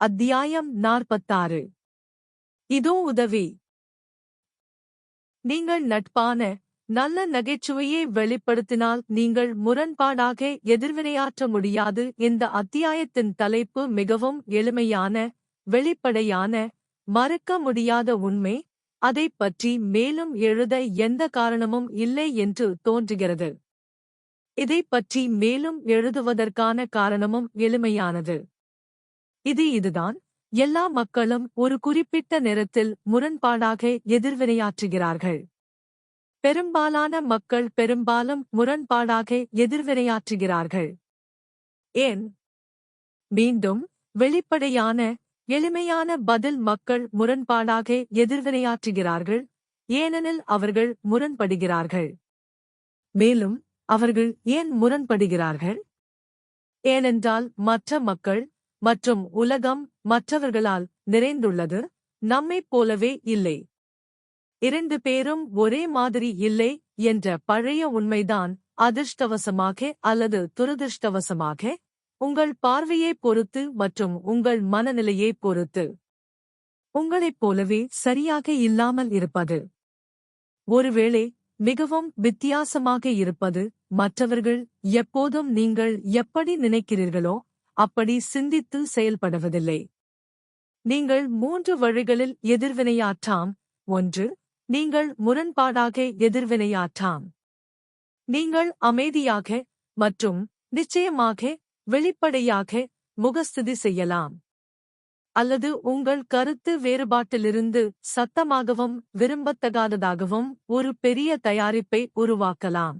அத்தியாயம் நாற்பத்தாறு. இதோ உதவி. நீங்கள் நட்பான நல்ல நகைச்சுவையை வெளிப்படுத்தினால் நீங்கள் முரண்பாடாக எதிர்வினையாற்ற முடியாது. இந்த அத்தியாயத்தின் தலைப்பு மிகவும் எளிமையான வெளிப்படையான மறுக்க முடியாத உண்மை. அதைப் பற்றி மேலும் எழுத எந்த காரணமும் இல்லை என்று தோன்றுகிறது. இதைப் பற்றி மேலும் எழுதுவதற்கான காரணமும் எளிமையானது. இது இதுதான். எல்லா மக்களும் ஒரு குறிப்பிட்ட நேரத்தில் முரண்பாடாக எதிர்வினையாற்றுகிறார்கள். பெரும்பாலான மக்கள் பெரும்பாலும் முரண்பாடாக எதிர்வினையாற்றுகிறார்கள். ஏன்? மீண்டும் வெளிப்படையான எளிமையான பதில் மக்கள் முரண்பாடாக எதிர்வினையாற்றுகிறார்கள். ஏனெனில் அவர்கள் முரண்படுகிறார்கள். மேலும் அவர்கள் ஏன் முரண்படுகிறார்கள்? ஏனென்றால் மற்ற மக்கள் மற்றும் உலகம் மற்றவர்களால் நிறைந்துள்ளது. நம்மைப் போலவே இல்லை. இரண்டு பேரும் ஒரே மாதிரி இல்லை என்ற பழைய உண்மைதான் அதிர்ஷ்டவசமாக அல்லது துரதிர்ஷ்டவசமாக. உங்கள் பார்வையைப் பொறுத்து மற்றும் உங்கள் மனநிலையைப் பொறுத்து. உங்களைப் போலவே சரியாக இல்லாமல் இருப்பது. ஒருவேளை மிகவும் வித்தியாசமாக இருப்பது மற்றவர்கள் எப்போதும் நீங்கள் எப்படி நினைக்கிறீர்களோ அப்படி சிந்தித்து செயல்படுவதில்லை. நீங்கள் மூன்று வழிகளில் எதிர்வினையாற்றாம். ஒன்று நீங்கள் முரண்பாடாக எதிர்வினையாற்றாம். நீங்கள் அமைதியாக மற்றும் நிச்சயமாக வெளிப்படையாக முகஸ்துதி செய்யலாம். அல்லது உங்கள் கருத்து வேறுபாட்டிலிருந்து சத்தமாகவும் விரும்பத்தகாததாகவும் ஒரு பெரிய தயாரிப்பை உருவாக்கலாம்.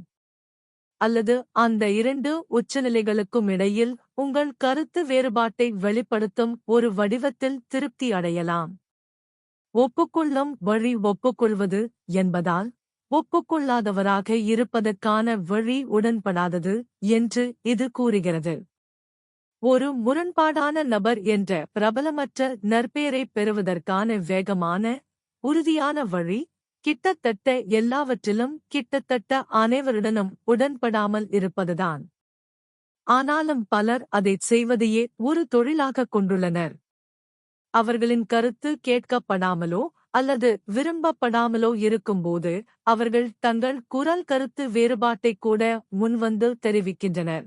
அல்லது அந்த இரண்டு உச்சநிலைகளுக்கும் இடையில் உங்கள் கருத்து வேறுபாட்டை வெளிப்படுத்தும் ஒரு வடிவத்தில் திருப்தி அடையலாம். ஒப்புக்கொள்ளும் வழி ஒப்புக்கொள்வது என்பதால் ஒப்புக்கொள்ளாதவராக இருப்பதற்கான வழி உடன்படாதது என்று இது கூறுகிறது. ஒரு முரண்பாடான நபர் என்ற பிரபலமற்ற நற்பெயரைப் பெறுவதற்கான வேகமான உறுதியான வழி கிட்டத்தட்ட எல்லாவற்றிலும் கிட்டத்தட்ட அனைவருடனும் உடன்படாமல் இருப்பதுதான். ஆனாலும் பலர் அதைச் செய்வதையே ஒரு தொழிலாகக் கொண்டுள்ளனர். அவர்களின் கருத்து கேட்கப்படாமலோ அல்லது விரும்பப்படாமலோ இருக்கும்போது அவர்கள் தங்கள் குரல் கருத்து வேறுபாட்டைக் கூட முன்வந்து தெரிவிக்கின்றனர்.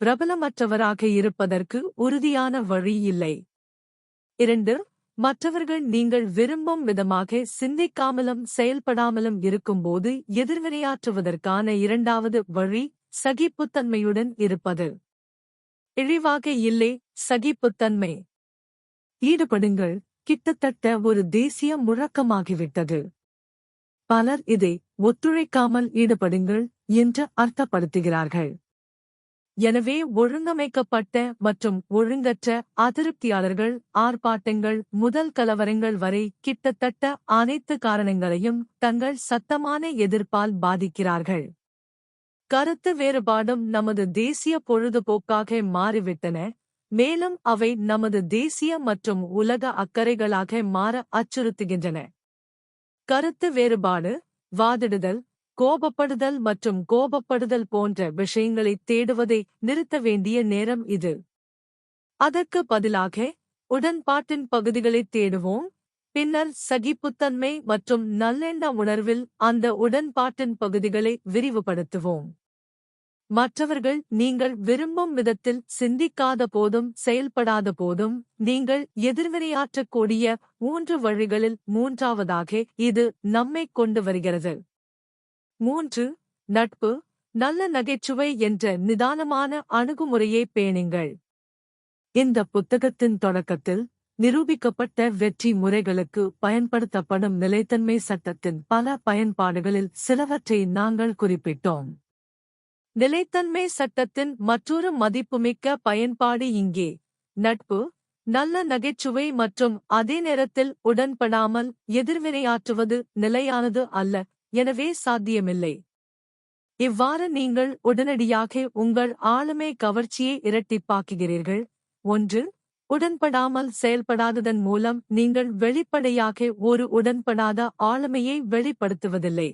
பிரபலமற்றவராக இருப்பதற்கு உறுதியான வழி இல்லை. இரண்டு மற்றவர்கள் நீங்கள் விரும்பும் விதமாக சிந்திக்காமலும் செயல்படாமலும் இருக்கும்போது எதிர்வினையாற்றுவதற்கான இரண்டாவது வழி சகிப்புத்தன்மையுடன் இருப்பது. இழிவாக இல்லை சகிப்புத்தன்மை. ஈடுபடுங்கள் கிட்டத்தட்ட ஒரு தேசிய முழக்கமாகிவிட்டது. பலர் இதை ஒத்துழைக்காமல் ஈடுபடுங்கள் என்று அர்த்தப்படுத்துகிறார்கள். எனவே ஒழுங்கமைக்கப்பட்ட மற்றும் ஒழுங்கற்ற அதிருப்தியாளர்கள் ஆர்ப்பாட்டங்கள் முதல் கலவரங்கள் வரை கிட்டத்தட்ட அனைத்து காரணங்களையும் தங்கள் சத்தமான எதிர்ப்பால் பாதிக்கிறார்கள். கருத்து வேறுபாடும் நமது தேசிய பொழுதுபோக்காக மாறிவிட்டன. மேலும் அவை நமது தேசிய மற்றும் உலக அக்கறைகளாக மாற அச்சுறுத்துகின்றன. கருத்து வேறுபாடு வாதிடுதல் கோபப்படுதல் மற்றும் கோபப்படுதல் போன்ற விஷயங்களை தேடுவதை நிறுத்த வேண்டிய நேரம் இது. அதற்கு பதிலாக உடன்பாட்டின் பகுதிகளைத் தேடுவோம். பின்னர் சகிப்புத்தன்மை மற்றும் நல்லெண்ண உணர்வில் அந்த உடன்பாட்டின் பகுதிகளை விரிவுபடுத்துவோம். மற்றவர்கள் நீங்கள் விரும்பும் விதத்தில் சிந்திக்காத போதும் செயல்படாத போதும் நீங்கள் எதிர்வினையாற்றக்கூடிய மூன்று வழிகளில் மூன்றாவதாக இது நம்மை கொண்டு வருகிறது. மூன்று நட்பு நல்ல நகைச்சுவை என்ற நிதானமான அணுகுமுறையை பேணுங்கள். இந்த புத்தகத்தின் தொடக்கத்தில் நிரூபிக்கப்பட்ட வெற்றி முறைகளுக்கு பயன்படுத்தப்படும் நிலைத்தன்மை சட்டத்தின் பல பயன்பாடுகளில் சிலவற்றை நாங்கள் குறிப்பிட்டோம். நிலைத்தன்மை சட்டத்தின் மற்றொரு மதிப்புமிக்க பயன்பாடு இங்கே நட்பு நல்ல நகைச்சுவை மற்றும் அதே நேரத்தில் உடன்படாமல் எதிர்வினையாற்றுவது நிலையானது அல்ல. எனவே சாத்தியமில்லை. இவ்வாறு நீங்கள் உடனடியாக உங்கள் ஆளுமை கவர்ச்சியை இரட்டிப்பாக்குகிறீர்கள். ஒன்று உடன்படாமல் செயல்படாததன் மூலம் நீங்கள் வெளிப்படையாக ஒரு உடன்படாத ஆளுமையை வெளிப்படுத்துவதில்லை.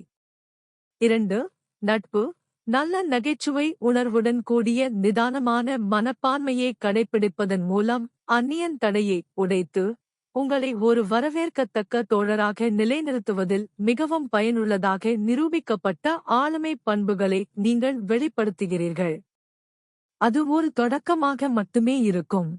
இரண்டு நட்பு நல்ல நகைச்சுவை உணர்வுடன் கூடிய நிதானமான மனப்பான்மையை கடைப்பிடிப்பதன் மூலம் அந்நியன் தடையை உடைத்து உங்களை ஒரு வரவேற்கத்தக்க தோழராக நிலைநிறுத்துவதில் மிகவும் பயனுள்ளதாக நிரூபிக்கப்பட்ட ஆளுமை பண்புகளை நீங்கள் வெளிப்படுத்துகிறீர்கள். அது ஒரு தொடக்கமாக மட்டுமே இருக்கும்.